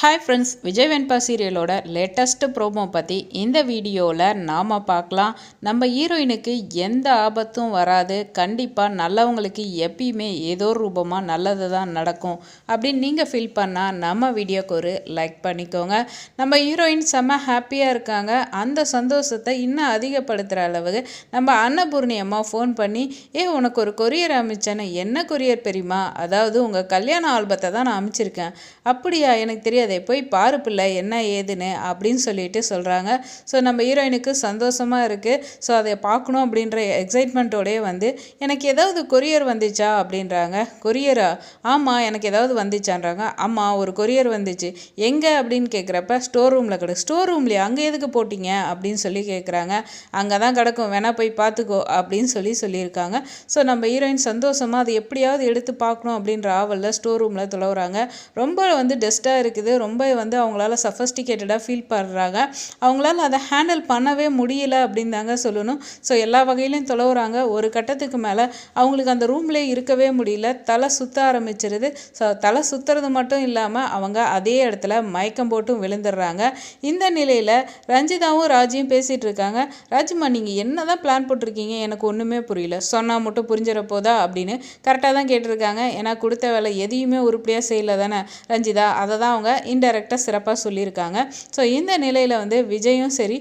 Hi friends Vijay Venba சீரியலோட latest promo பற்றி இந்த வீடியோவில் நாம் பார்க்கலாம். நம்ம ஹீரோயினுக்கு எந்த ஆபத்தும் வராது. கண்டிப்பாக நல்லவங்களுக்கு எப்பயுமே ஏதோ ரூபமாக நல்லது தான் நடக்கும். அப்படின்னு நீங்கள் ஃபீல் பண்ணால் நம்ம வீடியோக்கு ஒரு லைக் பண்ணிக்கோங்க. நம்ம ஹீரோயின் செம்ம ஹாப்பியாக இருக்காங்க. அந்த சந்தோஷத்தை இன்னும் அதிகப்படுத்துகிற அளவுக்கு நம்ம அன்னபூர்ணி அம்மா ஃபோன் பண்ணி ஏ உனக்கு ஒரு கொரியர் அமைச்சேன்னு என்ன கொரியர் பெரியமா அதாவது உங்கள் கல்யாண ஆல்பத்தை தான் நான் அமைச்சிருக்கேன். அப்படியா? எனக்கு தெரியாது. அதை போய் பாரு பிள்ளை என்ன ஏதுன்னு அப்படின்னு சொல்லிட்டு சொல்கிறாங்க ஸோ நம்ம ஹீரோயினுக்கு சந்தோஷமாக இருக்குது ஸோ அதை பார்க்கணும் அப்படின்ற எக்ஸைட்மெண்ட்டோடய வந்து எனக்கு ஏதாவது கொரியர் வந்துச்சா? அப்படின்றாங்க. கொரியரா ஆமாம் எனக்கு ஏதாவது வந்துச்சான்றாங்க. ஆமாம் ஒரு கொரியர் வந்துச்சு. எங்கே? அப்படின்னு கேட்குறப்ப ஸ்டோர் ரூமில் கிடக்கு ஸ்டோர் ரூம்லையே அங்கே எதுக்கு போட்டிங்க? அப்படின்னு சொல்லி கேட்குறாங்க அங்கே தான் கிடக்கும். வேணால் போய் பார்த்துக்கோ. அப்படின்னு சொல்லி சொல்லியிருக்காங்க. ஸோ நம்ம ஹீரோயின் சந்தோஷமாக அதை எப்படியாவது எடுத்து பார்க்கணும் அப்படின்ற ஆவலில் ஸ்டோர் ரூமில் துளவுறாங்க. ரொம்ப வந்து டஸ்ட்டாக இருக்குது. ரொம்ப வந்து அவங்களால சஃபஸ்டிகேட்டடாக ஃபீல் பண்ணுறாங்க அவங்களால அதை ஹேண்டில் பண்ணவே முடியல அப்படின்னு தாங்க சொல்லணும். ஸோ எல்லா வகையிலையும் தொலைவுறாங்க. ஒரு கட்டத்துக்கு மேலே அவங்களுக்கு அந்த ரூம்லேயே இருக்கவே முடியல. தலை சுற்ற ஆரம்பிச்சிருது. ஸோ தலை சுற்றுறது மட்டும் இல்லாமல் அவங்க அதே இடத்துல மயக்கம் போட்டும் விழுந்துடுறாங்க. இந்த நிலையில் ரஞ்சிதாவும் ராஜியும் பேசிகிட்டு இருக்காங்க. ராஜிமா நீங்கள் என்ன தான் பிளான் போட்டிருக்கீங்க? எனக்கு ஒன்றுமே புரியல. சொன்னால் மட்டும் புரிஞ்சிட போதா? அப்படின்னு கரெக்டாக தான் கேட்டிருக்காங்க. ஏன்னா கொடுத்த வேலை எதையுமே உருப்படியாக செய்யல தானே ரஞ்சிதா. அதை தான் அவங்க இன்டெரக்டாக சிறப்பாக சொல்லியிருக்காங்க. ஸோ இந்த நிலையில் வந்து விஜயும் சரி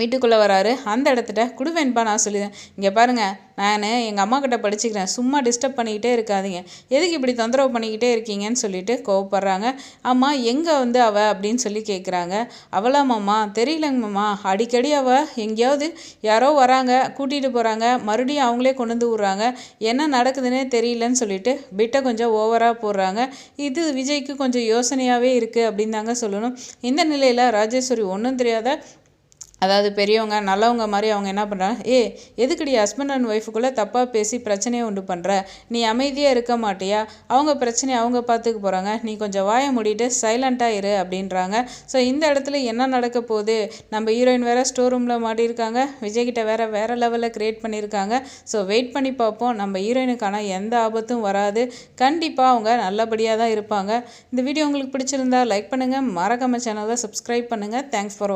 வீட்டுக்குள்ளே வராரு. அந்த இடத்துல குடுவேன்பா நான் சொல்லிடுறேன் இங்கே பாருங்கள் நான் எங்கள் அம்மா கிட்ட படிச்சுக்கிறேன். சும்மா டிஸ்டர்ப் பண்ணிக்கிட்டே இருக்காதீங்க. எதுக்கு இப்படி தொந்தரவு பண்ணிக்கிட்டே இருக்கீங்கன்னு சொல்லிட்டு கோவப்படுறாங்க. அம்மா எங்கே வந்து அவ அப்படின்னு சொல்லி கேட்குறாங்க அவளாமாம்மா தெரியலங்கம்மா அடிக்கடி அவள் எங்கேயாவது யாரோ வராங்க கூட்டிகிட்டு போகிறாங்க மறுபடியும் அவங்களே கொண்டு வந்து விட்றாங்க. என்ன நடக்குதுன்னே தெரியலன்னு சொல்லிட்டு பிட்டை கொஞ்சம் ஓவராக போடுறாங்க. இது விஜய்க்கு கொஞ்சம் யோசனையாகவே இருக்குது அப்படின்னு தாங்க சொல்லணும். இந்த நிலையில் ராஜேஸ்வரி ஒன்றும் தெரியாத அதாவது பெரியவங்க நல்லவங்க மாதிரி அவங்க என்ன பண்ணுறாங்க ஏ எதுக்குடி ஹஸ்பண்ட் அண்ட் ஒய்ஃபுக்குள்ளே தப்பாக பேசி பிரச்சனையை உண்டு பண்ணுற நீ அமைதியாக இருக்க மாட்டியா? அவங்க பிரச்சனையை அவங்க பார்த்துக்க போகிறாங்க நீ கொஞ்சம் வாயை மூடிட்டு சைலண்ட்டாக இரு அப்படின்றாங்க. ஸோ இந்த இடத்துல என்ன நடக்க போகுது? நம்ம ஹீரோயின் வேறு ஸ்டோர் ரூமில் மாட்டியிருக்காங்க விஜய்கிட்ட வேறு வேறு லெவலில் க்ரியேட் பண்ணியிருக்காங்க. ஸோ வெயிட் பண்ணி பார்ப்போம். நம்ம ஹீரோயினுக்கான எந்த ஆபத்தும் வராது. கண்டிப்பாக அவங்க நல்லபடியாக தான் இருப்பாங்க. இந்த வீடியோ உங்களுக்கு பிடிச்சிருந்தா லைக் பண்ணுங்கள் மறக்காம சேனலை சப்ஸ்கிரைப் பண்ணுங்கள் தேங்க்ஸ் ஃபார்